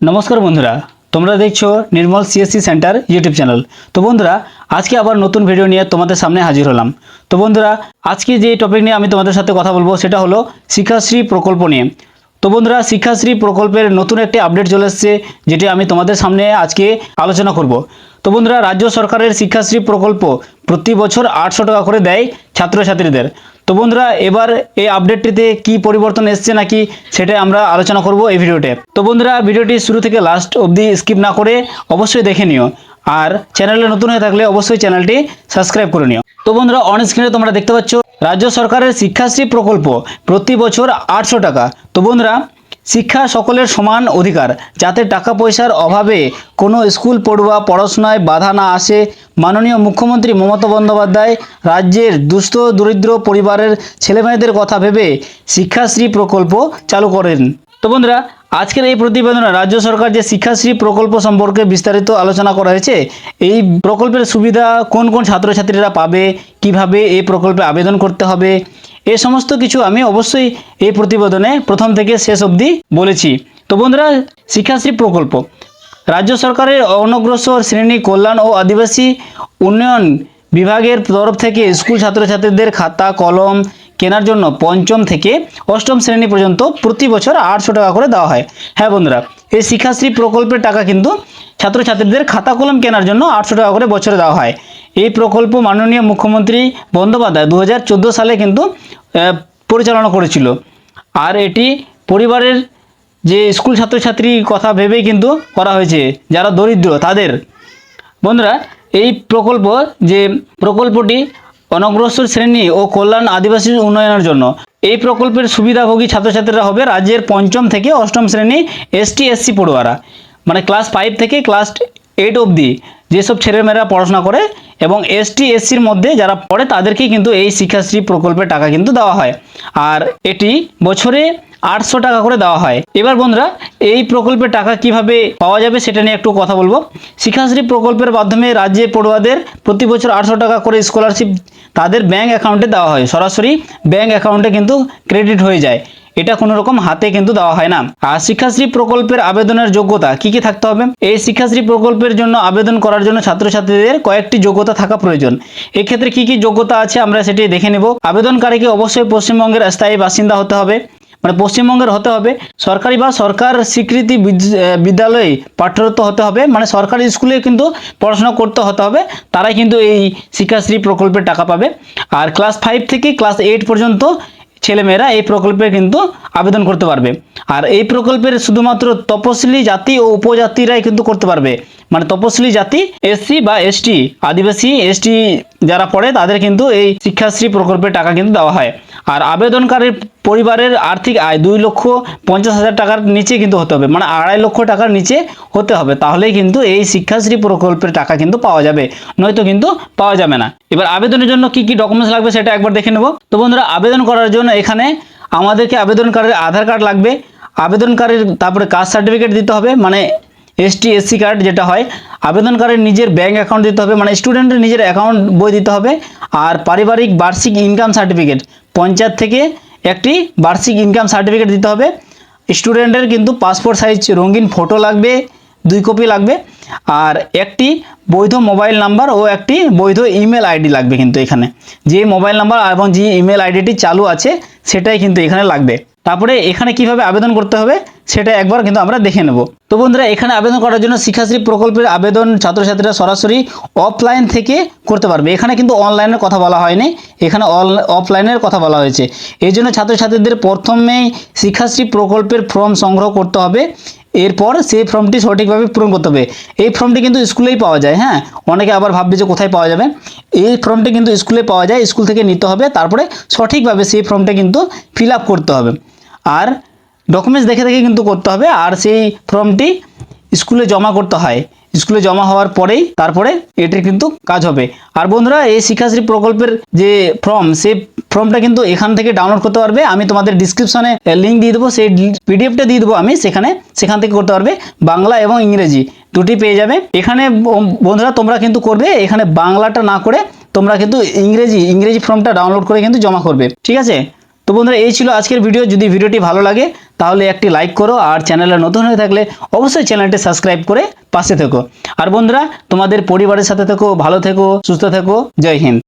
নমস্কার বন্ধুরা, তোমরা দেখছ Nirmal CSC centre YouTube channel তো বন্ধুরা, আজকে আবার নতুন ভিডিও নিয়ে তোমাদের সামনে হাজির হলাম। তো বন্ধুরা, আজকে যে টপিক নিয়ে আমি তোমাদের সাথে কথা বলব সেটা হলো শিক্ষাশ্রী প্রকল্প নিয়ে। তো বন্ধুরা, শিক্ষাশ্রী প্রকল্পের নতুন একটি আপডেট চলে এসেছে, যেটি আমি তোমাদের সামনে আজকে আলোচনা করব। তো বন্ধুরা, রাজ্য সরকারের শিক্ষাশ্রী প্রকল্প প্রতি বছর আটশো টাকা করে দেয় ছাত্রছাত্রীদের। তো বন্ধুরা, এবার এই আপডেটটিতে কি পরিবর্তন এসছে নাকি সেটাই আমরা আলোচনা করব এই ভিডিওতে তো বন্ধুরা ভিডিওটি শুরু থেকে লাস্ট অবধি স্কিপ না করে অবশ্যই দেখে নিও। আর চ্যানেলে নতুন হয়ে থাকলে অবশ্যই চ্যানেলটি সাবস্ক্রাইব করে নিও। তো বন্ধুরা অন স্ক্রিনে তোমরা দেখতে পাচ্ছ, রাজ্য সরকারের শিক্ষাশ্রী প্রকল্প প্রতি বছর আটশো টাকা। তো বন্ধুরা শিক্ষা সকলের সমান অধিকার। যাতে টাকা পয়সার অভাবে কোনো স্কুল পড়ুয়া পড়াশোনায় বাধা না আসে, মাননীয় মুখ্যমন্ত্রী মমতা বন্দ্যোপাধ্যায় রাজ্যের দুস্থ, দরিদ্র পরিবারের ছেলেমেয়েদের কথা ভেবে শিক্ষাশ্রী প্রকল্প চালু করেন। তো বন্ধুরা, আজকের এই প্রতিবেদনে রাজ্য সরকার যে শিক্ষাশ্রী প্রকল্প সম্পর্কে বিস্তারিত আলোচনা করা হয়েছে, এই প্রকল্পের সুবিধা কোন কোন ছাত্রছাত্রীরা পাবে, কীভাবে এই প্রকল্পে আবেদন করতে হবে এ সমস্ত কিছু আমি অবশ্যই এই প্রতিবেদনে প্রথম থেকে শেষ অবধি বলেছি। তো বন্ধুরা, শিক্ষাশ্রী প্রকল্প। রাজ্য সরকারের অনগ্রসর শ্রেণি কল্যাণ ও আদিবাসী উন্নয়ন বিভাগের তরফ থেকে স্কুল ছাত্রছাত্রীদের খাতা, কলম কেনার জন্য পঞ্চম থেকে অষ্টম শ্রেণি পর্যন্ত প্রতি বছর আটশো টাকা করে দেওয়া হয়। হ্যাঁ বন্ধুরা, এই শিক্ষাশ্রী প্রকল্পের টাকা কিন্তু ছাত্রছাত্রীদের খাতা, কলম কেনার জন্য আটশো টাকা করে বছরে দেওয়া হয়। এই প্রকল্প মাননীয় মুখ্যমন্ত্রী বন্দ্যোপাধ্যায় দু হাজার চোদ্দ সালে কিন্তু পরিচালনা করেছিল। আর এটি পরিবারের যে স্কুল ছাত্রছাত্রীর কথা ভেবেই কিন্তু করা হয়েছে, যারা দরিদ্র তাদের। বন্ধুরা, এই প্রকল্প যে প্রকল্পটি অনগ্রসর শ্রেণি ও কল্যাণ আদিবাসী উন্নয়নের জন্য, এই প্রকল্পের সুবিধাভোগী ছাত্রছাত্রীরা হবে রাজ্যের পঞ্চম থেকে অষ্টম শ্রেণি এসটি এসসি পড়ুয়ারা। মানে ক্লাস ফাইভ থেকে ক্লাস এইট অবধি। যেসব ছেলেমেয়েরা পড়াশোনা করে এবং এসটি এসসির মধ্যে যারা পড়ে তাদেরকেই কিন্তু এই শিক্ষাশ্রী প্রকল্পের টাকা কিন্তু দেওয়া হয়। আর এটি বছরে আটশো টাকা করে দেওয়া হয়। এবার বন্ধুরা, এই প্রকল্পের টাকা কীভাবে পাওয়া যাবে সেটা নিয়ে একটু কথা বলব। শিক্ষাশ্রী প্রকল্পের মাধ্যমে রাজ্যে পড়ুয়াদের প্রতি বছর আটশো টাকা করে স্কলারশিপ তাদের ব্যাংক অ্যাকাউন্টে দেওয়া হয়। সরাসরি ব্যাংক অ্যাকাউন্টে কিন্তু ক্রেডিট হয়ে যায়। এটা কোনো রকম হাতে কিন্তু দেওয়া হয় না। আর শিক্ষাশ্রী প্রকল্পের আবেদনের যোগ্যতা কি কি থাকতে হবে? এই শিক্ষাশ্রী প্রকল্পের জন্য আবেদন করার জন্য ছাত্রছাত্রীদের কয়েকটি যোগ্যতা থাকা প্রয়োজন। এক্ষেত্রে কি কি যোগ্যতা আছে আমরা সেটি দেখে নেব। আবেদনকারীকে অবশ্যই পশ্চিমবঙ্গের স্থায়ী বাসিন্দা হতে হবে। মানে পশ্চিমবঙ্গের হতে হবে। সরকারি বা সরকার স্বীকৃতি বিদ- বিদ্যালয়ে পাঠরত হতে হবে। মানে সরকারি স্কুলে কিন্তু পড়াশোনা করতে হতে হবে। তারাই কিন্তু এই শিক্ষাশ্রী প্রকল্পের টাকা পাবে। আর ক্লাস ফাইভ থেকে ক্লাস এইট পর্যন্ত ছেলেমেয়েরা এই প্রকল্পে কিন্তু আবেদন করতে পারবে। আর এই প্রকল্পের শুধুমাত্র তপশিলি জাতি ও উপজাতিরাই কিন্তু করতে পারবে। মানে তপশিলি জাতি, এসসি বা এসটি, আদিবাসী, এসটি যারা পড়ে তাদের কিন্তু এই শিক্ষাশ্রী প্রকল্পের টাকা কিন্তু দেওয়া হয়। আর আবেদনকারীর পরিবারের আর্থিক আয় দুই লক্ষ পঞ্চাশ হাজার টাকার নিচে কিন্তু হতে হবে মানে আড়াই লক্ষ টাকার নিচে হতে হবে, তাহলেই কিন্তু এই শিক্ষাশ্রী প্রকল্পের টাকা কিন্তু পাওয়া যাবে, নয়তো কিন্তু পাওয়া যাবে না। এবার আবেদনের জন্য কি কি ডকুমেন্টস লাগবে সেটা একবার দেখে নেব। তো বন্ধুরা, আবেদন করার জন্য এখানে আমাদেরকে আবেদনকারীর আধার কার্ড লাগবে, আবেদনকারীর তারপরে কাস্ট সার্টিফিকেট দিতে হবে মানে এসটি এসসি কার্ড যেটা হয়, আবেদনকারীর নিজের ব্যাংক অ্যাকাউন্ট দিতে হবে মানে স্টুডেন্টের নিজের অ্যাকাউন্ট বই দিতে হবে, আর পারিবারিক বার্ষিক ইনকাম সার্টিফিকেট পঞ্চায়েত থেকে একটি বার্ষিক ইনকাম সার্টিফিকেট দিতে হবে। স্টুডেন্টের কিন্তু পাসপোর্ট সাইজ রঙিন ফটো লাগবে, দুই কপি লাগবে, আর একটি বৈধ মোবাইল নাম্বার ও একটি বৈধ ইমেল আইডি লাগবে কিন্তু এখানে। যে মোবাইল নাম্বার এবং যে ইমেল আইডিটি চালু আছে, সেটাই কিন্তু এখানে লাগবে। তারপরে এখানে কীভাবে আবেদন করতে হবে? সেটা একবার কিন্তু আমরা দেখে নেব। তো বন্ধুরা, এখানে আবেদন করার জন্য শিক্ষাশ্রী প্রকল্পের আবেদন ছাত্রছাত্রীরা সরাসরি অফলাইন থেকে করতে পারবে। এখানে কিন্তু অনলাইনের কথা বলা হয়নি। এখানে অফলাইনের কথা বলা হয়েছে। এই জন্য ছাত্রছাত্রীদের প্রথমেই শিক্ষাশ্রী প্রকল্পের ফর্ম সংগ্রহ করতে হবে। এরপর সেই ফর্মটি সঠিকভাবে পূরণ করতে হবে। এই ফর্মটি কিন্তু স্কুলেই পাওয়া যায় হ্যাঁ? অনেকে আবার ভাববে যে কোথায় পাওয়া যাবে। এই ফর্মটি কিন্তু স্কুলে পাওয়া যায়, স্কুল থেকে নিতে হবে। তারপরে সঠিকভাবে সেই ফর্মটা কিন্তু ফিল করতে হবে। আর ডকুমেন্টস দেখে দেখে কিন্তু করতে হবে। আর সেই ফর্মটি স্কুলে জমা করতে হয়। স্কুলে জমা হওয়ার পরেই তারপরে এটির কিন্তু কাজ হবে। আর বন্ধুরা, এই শিক্ষাশ্রী প্রকল্পের যে ফর্ম সেই ফর্মটা কিন্তু এখান থেকে ডাউনলোড করতে পারবে। আমি তোমাদের ডিসক্রিপশনে লিঙ্ক দিয়ে দেবো। সেই পিডিএফটা দিয়ে দেবো আমি। সেখানে, সেখান থেকে করতে পারবে। বাংলা এবং ইংরেজি দুটি পেয়ে যাবে। এখানে বন্ধুরা, তোমরা কিন্তু করবে। এখানে বাংলাটা না করে তোমরা কিন্তু ইংরেজি ইংরেজি ফর্মটা ডাউনলোড করে কিন্তু জমা করবে। ঠিক আছে? তো বন্ধুরা, এই ছিল আজকের ভিডিও যদি ভিডিওটি ভালো লাগে তাহলে একটি লাইক করো আর চ্যানেলে নতুন হয়ে থাকলে অবশ্যই চ্যানেলটি সাবস্ক্রাইব করে পাশে থেকো। আর বন্ধুরা, তোমাদের পরিবারের সাথে থেকো, ভালো থেকো, সুস্থ থেকো, জয় হিন্দ।